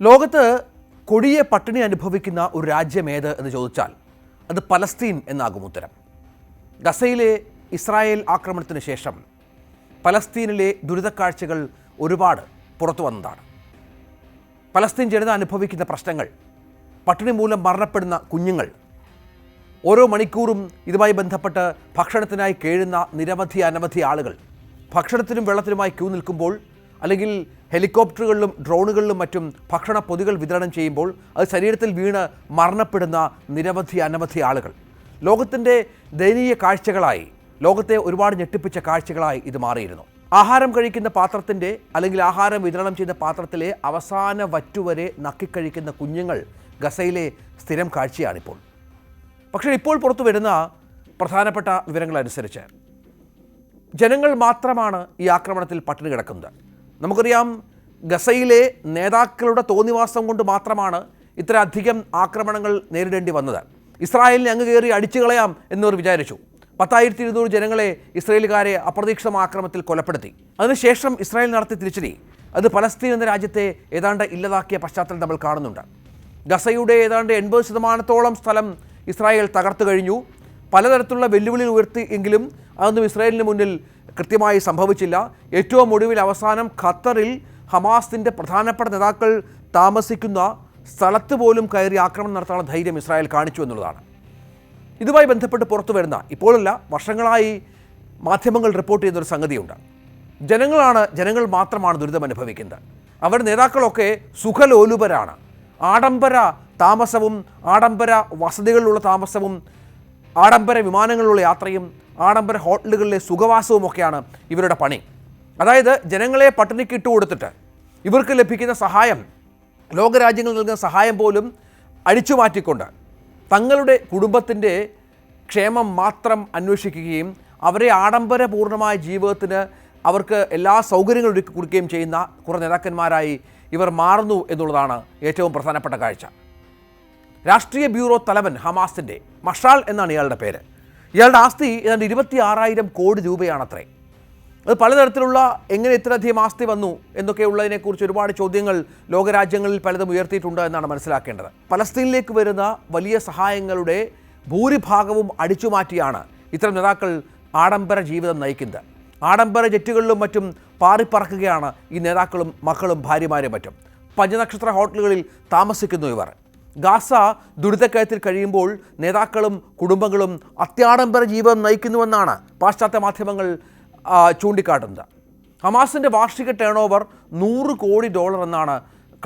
ലോകത്ത് കൊടിയ പട്ടിണി അനുഭവിക്കുന്ന ഒരു രാജ്യമേത് എന്ന് ചോദിച്ചാൽ അത് പലസ്തീൻ എന്നാകും ഉത്തരം. ഗസയിലെ ഇസ്രായേൽ ആക്രമണത്തിന് ശേഷം പലസ്തീനിലെ ദുരിതക്കാഴ്ചകൾ ഒരുപാട് പുറത്തു വന്നതാണ്. പലസ്തീൻ ജനത അനുഭവിക്കുന്ന പ്രശ്നങ്ങൾ പട്ടിണി മൂലം മരണപ്പെടുന്ന കുഞ്ഞുങ്ങൾ ഓരോ മണിക്കൂറും ഇതുമായി ബന്ധപ്പെട്ട് ഭക്ഷണത്തിനായി കേഴുന്ന നിരവധി അനവധി ആളുകൾ ഭക്ഷണത്തിനും വെള്ളത്തിനുമായി ക്യൂ നിൽക്കുമ്പോൾ അല്ലെങ്കിൽ ഹെലികോപ്റ്ററുകളിലും ഡ്രോണുകളിലും മറ്റും ഭക്ഷണ പൊതികൾ വിതരണം ചെയ്യുമ്പോൾ അത് ശരീരത്തിൽ വീണ് മരണപ്പെടുന്ന നിരവധി അനവധി ആളുകൾ. ലോകത്തിന്റെ ദയനീയ കാഴ്ചകളായി ലോകത്തെ ഒരുപാട് ഞെട്ടിപ്പിച്ച കാഴ്ചകളായി ഇത് മാറിയിരുന്നു. ആഹാരം കഴിക്കുന്ന പാത്രത്തിന്റെ അല്ലെങ്കിൽ ആഹാരം വിതരണം ചെയ്യുന്ന പാത്രത്തിലെ അവസാന വറ്റുവരെ നക്കിക്കഴിക്കുന്ന കുഞ്ഞുങ്ങൾ ഗസയിലെ സ്ഥിരം കാഴ്ചയാണിപ്പോൾ. പക്ഷേ ഇപ്പോൾ പുറത്തു വരുന്ന പ്രധാനപ്പെട്ട വിവരങ്ങളനുസരിച്ച് ജനങ്ങൾ മാത്രമാണ് ഈ ആക്രമണത്തിൽ പട്ടിണി കിടക്കുന്നത്. നമുക്കറിയാം ഗസയിലെ നേതാക്കളുടെ തോന്നിവാസം കൊണ്ട് മാത്രമാണ് ഇത്രയധികം ആക്രമണങ്ങൾ നേരിടേണ്ടി വന്നത്. ഇസ്രായേലിനെ അങ്ങ് കയറി അടിച്ചു കളയാം എന്നവർ വിചാരിച്ചു. പത്തായിരത്തി ഇരുന്നൂറ് ജനങ്ങളെ ഇസ്രായേലുകാരെ അപ്രതീക്ഷിത ആക്രമത്തിൽ കൊലപ്പെടുത്തി. അതിനുശേഷം ഇസ്രായേൽ നടത്തിയ തിരിച്ചടി. അത് പലസ്തീൻ എന്ന രാജ്യത്തെ ഏതാണ്ട് ഇല്ലാതാക്കിയ പശ്ചാത്തലം നമ്മൾ കാണുന്നുണ്ട്. ഗസയുടെ ഏതാണ്ട് എൺപത് ശതമാനത്തോളം സ്ഥലം ഇസ്രായേൽ തകർത്തു കഴിഞ്ഞു. പലതരത്തിലുള്ള വെല്ലുവിളികൾ ഉയർത്തി എങ്കിലും അതൊന്നും ഇസ്രായേലിന് മുന്നിൽ കൃത്യമായി സംഭവിച്ചില്ല. ഏറ്റവും ഒടുവിൽ അവസാനം ഖത്തറിൽ ഹമാസിന്റെ പ്രധാനപ്പെട്ട നേതാക്കൾ താമസിക്കുന്ന സ്ഥലത്ത് പോലും കയറി ആക്രമണം നടത്താനുള്ള ധൈര്യം ഇസ്രായേൽ കാണിച്ചു എന്നുള്ളതാണ്. ഇതുമായി ബന്ധപ്പെട്ട് പുറത്തു വരുന്ന ഇപ്പോഴല്ല വർഷങ്ങളായി മാധ്യമങ്ങൾ റിപ്പോർട്ട് ചെയ്യുന്നൊരു സംഗതിയുണ്ട്. ജനങ്ങളാണ് ജനങ്ങൾ മാത്രമാണ് ദുരിതം അനുഭവിക്കുന്നത്. അവരുടെ നേതാക്കളൊക്കെ സുഖലോലുപരാണ്. ആഡംബര താമസവും ആഡംബര വസതികളിലുള്ള താമസവും ആഡംബര വിമാനങ്ങളിലുള്ള യാത്രയും ആഡംബര ഹോട്ടലുകളിലെ സുഖവാസവും ഒക്കെയാണ് ഇവരുടെ പണി. അതായത് ജനങ്ങളെ പട്ടിണിക്ക് ഇട്ട് കൊടുത്തിട്ട് ഇവർക്ക് ലഭിക്കുന്ന സഹായം ലോകരാജ്യങ്ങൾ നൽകുന്ന സഹായം പോലും അടിച്ചു മാറ്റിക്കൊണ്ട് തങ്ങളുടെ കുടുംബത്തിന്റെ ക്ഷേമം മാത്രം അന്വേഷിക്കുകയും അവരെ ആഡംബരപൂർണമായ ജീവിതത്തിന് അവർക്ക് എല്ലാ സൗകര്യങ്ങളും ഒരുക്കി കൊടുക്കുകയും ചെയ്യുന്ന കുറേ നേതാക്കന്മാരായി ഇവർ മാറുന്നു എന്നുള്ളതാണ് ഏറ്റവും പ്രധാനപ്പെട്ട കാഴ്ച. രാഷ്ട്രീയ ബ്യൂറോ തലവൻ ഹമാസിന്റെ മഷാൽ എന്നാണ് ഇയാളുടെ പേര്. ഇയാളുടെ ആസ്തി ഏതാണ്ട് ഇരുപത്തി ആറായിരം കോടി രൂപയാണത്രേ. അത് പലതരത്തിലുള്ള എങ്ങനെ ഇത്രയധികം ആസ്തി വന്നു എന്നൊക്കെയുള്ളതിനെക്കുറിച്ച് ഒരുപാട് ചോദ്യങ്ങൾ ലോകരാജ്യങ്ങളിൽ പലതും ഉയർത്തിയിട്ടുണ്ട് എന്നാണ് മനസ്സിലാക്കേണ്ടത്. പലസ്തീനിലേക്ക് വരുന്ന വലിയ സഹായങ്ങളുടെ ഭൂരിഭാഗവും അടിച്ചുമാറ്റിയാണ് ഇത്തരം നേതാക്കൾ ആഡംബര ജീവിതം നയിക്കുന്നത്. ആഡംബര ജെറ്റുകളിലും മറ്റും പാറിപ്പറക്കുകയാണ് ഈ നേതാക്കളും മക്കളും ഭാര്യമാരും മറ്റും. പഞ്ചനക്ഷത്ര ഹോട്ടലുകളിൽ താമസിക്കുന്നു ഇവർ. ഗാസ ദുരിതക്കയത്തിൽ കഴിയുമ്പോൾ നേതാക്കളും കുടുംബങ്ങളും അത്യാഡംബര ജീവിതം നയിക്കുന്നുവെന്നാണ് പാശ്ചാത്യ മാധ്യമങ്ങൾ ചൂണ്ടിക്കാട്ടുന്നത്. ഹമാസിന്റെ വാർഷിക ടേൺ ഓവർ നൂറ് കോടി ഡോളർ എന്നാണ്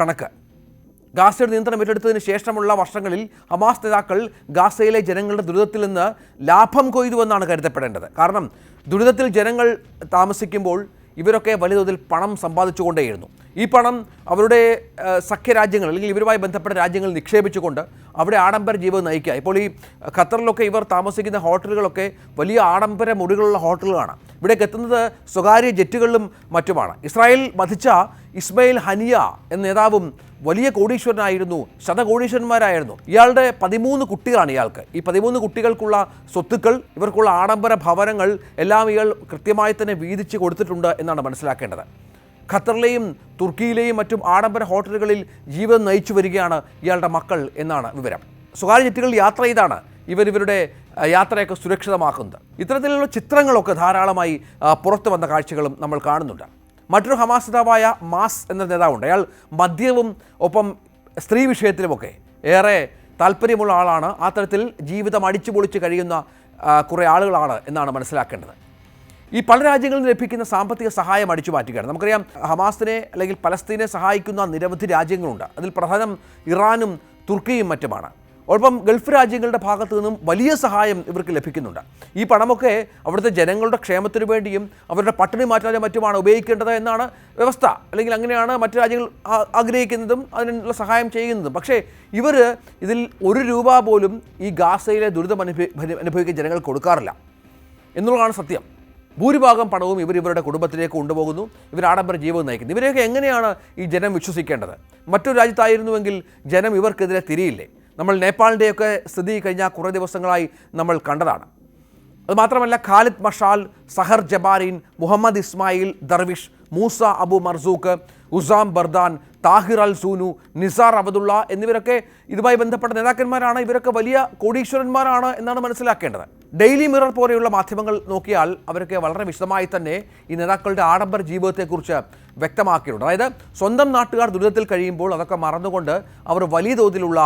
കണക്ക്. ഗാസയുടെ നിയന്ത്രണം ഏറ്റെടുത്തതിന് ശേഷമുള്ള വർഷങ്ങളിൽ ഹമാസ് നേതാക്കൾ ഗാസയിലെ ജനങ്ങളുടെ ദുരിതത്തിൽ നിന്ന് ലാഭം കൊയ്തുവെന്നാണ് കരുതപ്പെടേണ്ടത്. കാരണം ദുരിതത്തിൽ ജനങ്ങൾ താമസിക്കുമ്പോൾ ഇവരൊക്കെ വലിയ തോതിൽ പണം സമ്പാദിച്ചുകൊണ്ടേയിരുന്നു. ഈ പണം അവരുടെ സഖ്യരാജ്യങ്ങൾ അല്ലെങ്കിൽ ഇവരുമായി ബന്ധപ്പെട്ട രാജ്യങ്ങളിൽ നിക്ഷേപിച്ചുകൊണ്ട് അവിടെ ആഡംബര ജീവിതം നയിക്കുക. ഇപ്പോൾ ഈ ഖത്തറിലൊക്കെ ഇവർ താമസിക്കുന്ന ഹോട്ടലുകളൊക്കെ വലിയ ആഡംബര മുറികളുള്ള ഹോട്ടലുകളാണ്. ഇവിടേക്ക് എത്തുന്നത് സ്വകാര്യ ജെറ്റുകളിലും മറ്റുമാണ്. ഇസ്രായേൽ വധിച്ച ഇസ്മയിൽ ഹനിയ എന്ന നേതാവും വലിയ കോടീശ്വരനായിരുന്നു ശതകോടീശ്വരന്മാരായിരുന്നു. ഇയാളുടെ പതിമൂന്ന് കുട്ടികളാണ് ഇയാൾക്ക്. ഈ പതിമൂന്ന് കുട്ടികൾക്കുള്ള സ്വത്തുക്കൾ ഇവർക്കുള്ള ആഡംബര ഭവനങ്ങൾ എല്ലാം ഇയാൾ കൃത്യമായി തന്നെ വീതിച്ച് കൊടുത്തിട്ടുണ്ട് എന്നാണ് മനസ്സിലാക്കേണ്ടത്. ഖത്തറിലെയും തുർക്കിയിലെയും മറ്റും ആഡംബര ഹോട്ടലുകളിൽ ജീവിതം നയിച്ചു വരികയാണ് ഇയാളുടെ മക്കൾ എന്നാണ് വിവരം. സ്വകാര്യ ജെറ്റുകളിൽ യാത്ര ചെയ്താണ് ഇവർ ഇവരുടെ യാത്രയൊക്കെ സുരക്ഷിതമാക്കുന്നത്. ഇത്തരത്തിലുള്ള ചിത്രങ്ങളൊക്കെ ധാരാളമായി പുറത്തു വന്ന കാഴ്ചകളും നമ്മൾ കാണുന്നുണ്ട്. മറ്റൊരു ഹമാസ് നേതാവായ മാസ് എന്ന നേതാവുണ്ട്. അയാൾ മദ്യവും ഒപ്പം സ്ത്രീ വിഷയത്തിലുമൊക്കെ ഏറെ താല്പര്യമുള്ള ആളാണ്. ആ തരത്തിൽ ജീവിതം അടിച്ചു പൊളിച്ച് കഴിയുന്ന കുറേ ആളുകളാണ് എന്നാണ് മനസ്സിലാക്കേണ്ടത്. ഈ പല രാജ്യങ്ങളിൽ നിന്ന് ലഭിക്കുന്ന സാമ്പത്തിക സഹായം അടിച്ചു മാറ്റുകയാണ്. നമുക്കറിയാം ഹമാസിനെ അല്ലെങ്കിൽ പലസ്തീനെ സഹായിക്കുന്ന നിരവധി രാജ്യങ്ങളുണ്ട്. അതിൽ പ്രധാനം ഇറാനും തുർക്കിയും മറ്റുമാണ്. ഒപ്പം ഗൾഫ് രാജ്യങ്ങളുടെ ഭാഗത്തു നിന്നും വലിയ സഹായം ഇവർക്ക് ലഭിക്കുന്നുണ്ട്. ഈ പണമൊക്കെ അവിടുത്തെ ജനങ്ങളുടെ ക്ഷേമത്തിനു വേണ്ടിയും അവരുടെ പട്ടിണി മാറ്റാനും മറ്റുമാണ് ഉപയോഗിക്കേണ്ടത് എന്നാണ് വ്യവസ്ഥ. അല്ലെങ്കിൽ അങ്ങനെയാണ് മറ്റു രാജ്യങ്ങൾ ആഗ്രഹിക്കുന്നതും അതിനുള്ള സഹായം ചെയ്യുന്നതും. പക്ഷേ ഇവർ ഇതിൽ ഒരു രൂപ പോലും ഈ ഗാസയിലെ ദുരിതം അനുഭവി അനുഭവിക്കുന്ന ജനങ്ങൾ കൊടുക്കാറില്ല. എന്നുള്ളതാണ് സത്യം. ഭൂരിഭാഗം പണവും ഇവർ ഇവരുടെ കുടുംബത്തിലേക്ക് കൊണ്ടുപോകുന്നു. ഇവർ ആഡംബര ജീവിതം നയിക്കുന്നു. ഇവരെയൊക്കെ എങ്ങനെയാണ് ഈ ജനം വിശ്വസിക്കേണ്ടത്? മറ്റൊരു രാജ്യത്തായിരുന്നുവെങ്കിൽ ജനം ഇവർക്കെതിരെ തിരിയില്ലേ? നമ്മൾ നേപ്പാളിന്റെയൊക്കെ സ്ഥിതി കഴിഞ്ഞ കുറേ ദിവസങ്ങളായി നമ്മൾ കണ്ടതാണ്. അതുമാത്രമല്ല Khalid Mashal Zaher Jabarin Muhammad Ismail Darwish Musa Abu Marzouk Usam Bardan Tahir al Sunu Nizar Abdullah എന്നിവരൊക്കെ ഇതുമായി ബന്ധപ്പെട്ട നേതാക്കന്മാരാണ്. ഇവരൊക്കെ വലിയ കോടീശ്വരന്മാരാണ് എന്നാണ് മനസ്സിലാക്കേണ്ടത്. ഡെയിലി മിറർ പോലെയുള്ള മാധ്യമങ്ങൾ നോക്കിയാൽ അവരൊക്കെ വളരെ വിശദമായി തന്നെ ഈ നേതാക്കളുടെ ആഡംബര ജീവിതത്തെക്കുറിച്ച് വ്യക്തമാക്കിയിട്ടുണ്ട്. അതായത് സ്വന്തം നാട്ടുകാർ ദുരിതത്തിൽ കഴിയുമ്പോൾ അതൊക്കെ മറന്നുകൊണ്ട് അവർ വലിയ തോതിലുള്ള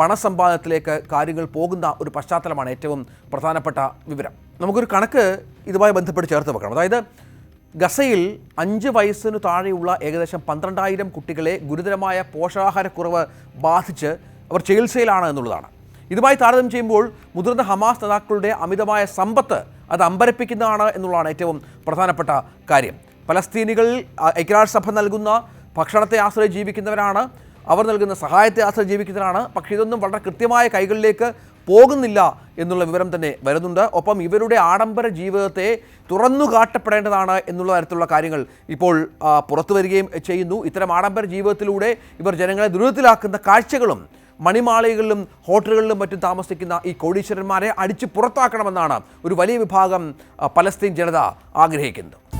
പണസമ്പാദനത്തിലേക്ക് കാര്യങ്ങൾ പോകുന്ന ഒരു പശ്ചാത്തലമാണ് ഏറ്റവും പ്രധാനപ്പെട്ട വിവരം. നമുക്കൊരു കണക്ക് ഇതുമായി ബന്ധപ്പെട്ട് ചേർത്ത് വെക്കണം. അതായത് ഗസയിൽ അഞ്ച് വയസ്സിനു താഴെയുള്ള ഏകദേശം പന്ത്രണ്ടായിരം കുട്ടികളെ ഗുരുതരമായ പോഷകാഹാരക്കുറവ് ബാധിച്ച് അവർ ചികിത്സയിലാണ് എന്നുള്ളതാണ്. ഇതുമായി താരതമ്യം ചെയ്യുമ്പോൾ മുതിർന്ന ഹമാസ് നേതാക്കളുടെ അമിതമായ സമ്പത്ത് അത് അമ്പരപ്പിക്കുന്നതാണ് എന്നുള്ളതാണ് ഏറ്റവും പ്രധാനപ്പെട്ട കാര്യം. പലസ്തീനികൾ ഐക്യരാഷ്ട്രസഭ നൽകുന്ന ഭക്ഷണത്തെ ആശ്രയിച്ച് ജീവിക്കുന്നവരാണ്. അവർ നൽകുന്ന സഹായത്തെ ആശ്രയിച്ച് ജീവിക്കുന്നതാണ് പക്ഷേ ഇതൊന്നും വളരെ കൃത്യമായ കൈകളിലേക്ക് പോകുന്നില്ല എന്നുള്ള വിവരം തന്നെ വരുന്നുണ്ട്. ഒപ്പം ഇവരുടെ ആഡംബര ജീവിതത്തെ തുറന്നു കാട്ടപ്പെടേണ്ടതാണ് എന്നുള്ള തരത്തിലുള്ള കാര്യങ്ങൾ ഇപ്പോൾ പുറത്തു വരികയും ചെയ്യുന്നു. ഇത്തരം ആഡംബര ജീവിതത്തിലൂടെ ഇവർ ജനങ്ങളെ ദുരിതത്തിലാക്കുന്ന കാഴ്ചകളും മണിമാളികളിലും ഹോട്ടലുകളിലും മറ്റും താമസിക്കുന്ന ഈ കോടീശ്വരന്മാരെ അടിച്ചു പുറത്താക്കണമെന്നാണ് ഒരു വലിയ വിഭാഗം പലസ്തീൻ ജനത ആഗ്രഹിക്കുന്നത്.